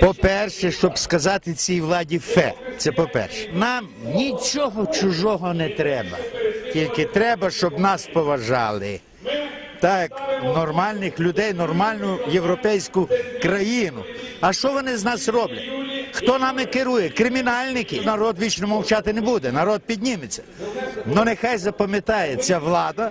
По-перше, щоб сказати цій владі фе, це по-перше. Нам нічого чужого не треба. Тільки треба, щоб нас поважали. Так, нормальних людей, нормальну європейську країну. А що вони з нас роблять? Хто нами керує? Кримінальники. Народ вічно мовчати не буде, народ підніметься. Ну нехай запам'ятає ця влада,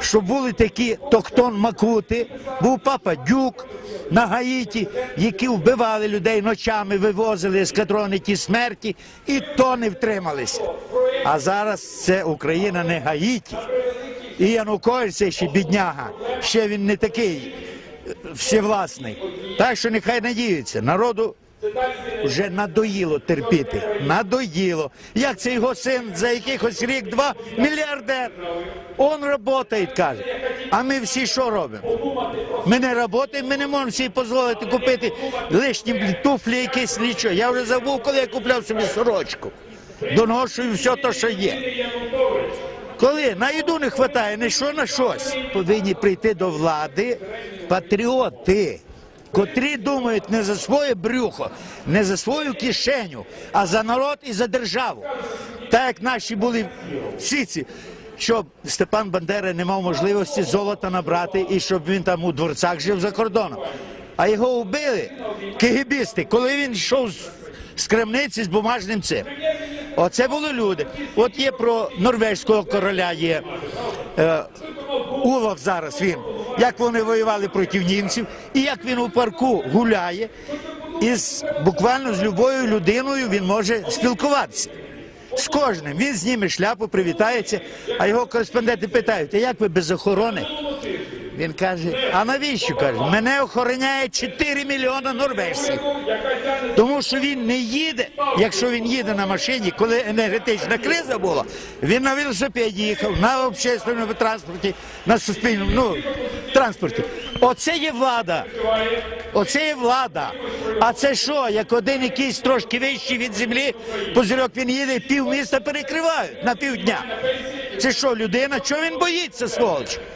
що були такі Токтон Макути, був папа Дюк на Гаїті, які вбивали людей ночами, вивозили ескадрони ті смерті, і то не втрималися. А зараз це Україна не Гаїті. І Янукович це ще бідняга, ще він не такий всевласний. Так що нехай надіються, народу вже надоїло терпіти. Надоїло. Як це його син за якихось рік-два мільярдер. Он працює, каже. А ми всі що робимо? Ми не працюємо, ми не можемо всі дозволити купити лишні туфлі, якісь нічого. Я вже забув, коли я купляв собі сорочку. Доношую все те, що є. Коли на їду не вистачає, не що на щось, повинні прийти до влади патріоти, котрі думають не за своє брюхо, не за свою кишеню, а за народ і за державу. Так як наші були всі ці, щоб Степан Бандера не мав можливості золота набрати і щоб він там у дворцях жив за кордоном. А його вбили кигибісти, коли він йшов з- крамниці з бумажним цим. Оце були люди. От є про норвезького короля є е, Улов зараз він, як вони воювали проти німців, і як він у парку гуляє, і з, буквально з любою людиною він може спілкуватися. З кожним. Він зніме шляпу, привітається, а його кореспонденти питають, а як ви без охорони? Він каже, а навіщо каже? Мене охороняє 4 мільйони норвежців. Тому що він не їде, якщо він їде на машині, коли енергетична криза була, він на велосипеді їхав, на общественному транспорті, на суспільному ну, транспорті. Оце є влада. Оце є влада. А це що, як один якийсь трошки вищий від землі, позирок він їде, пів міста перекривають на півдня. Це що, людина? Чого він боїться, сволоч?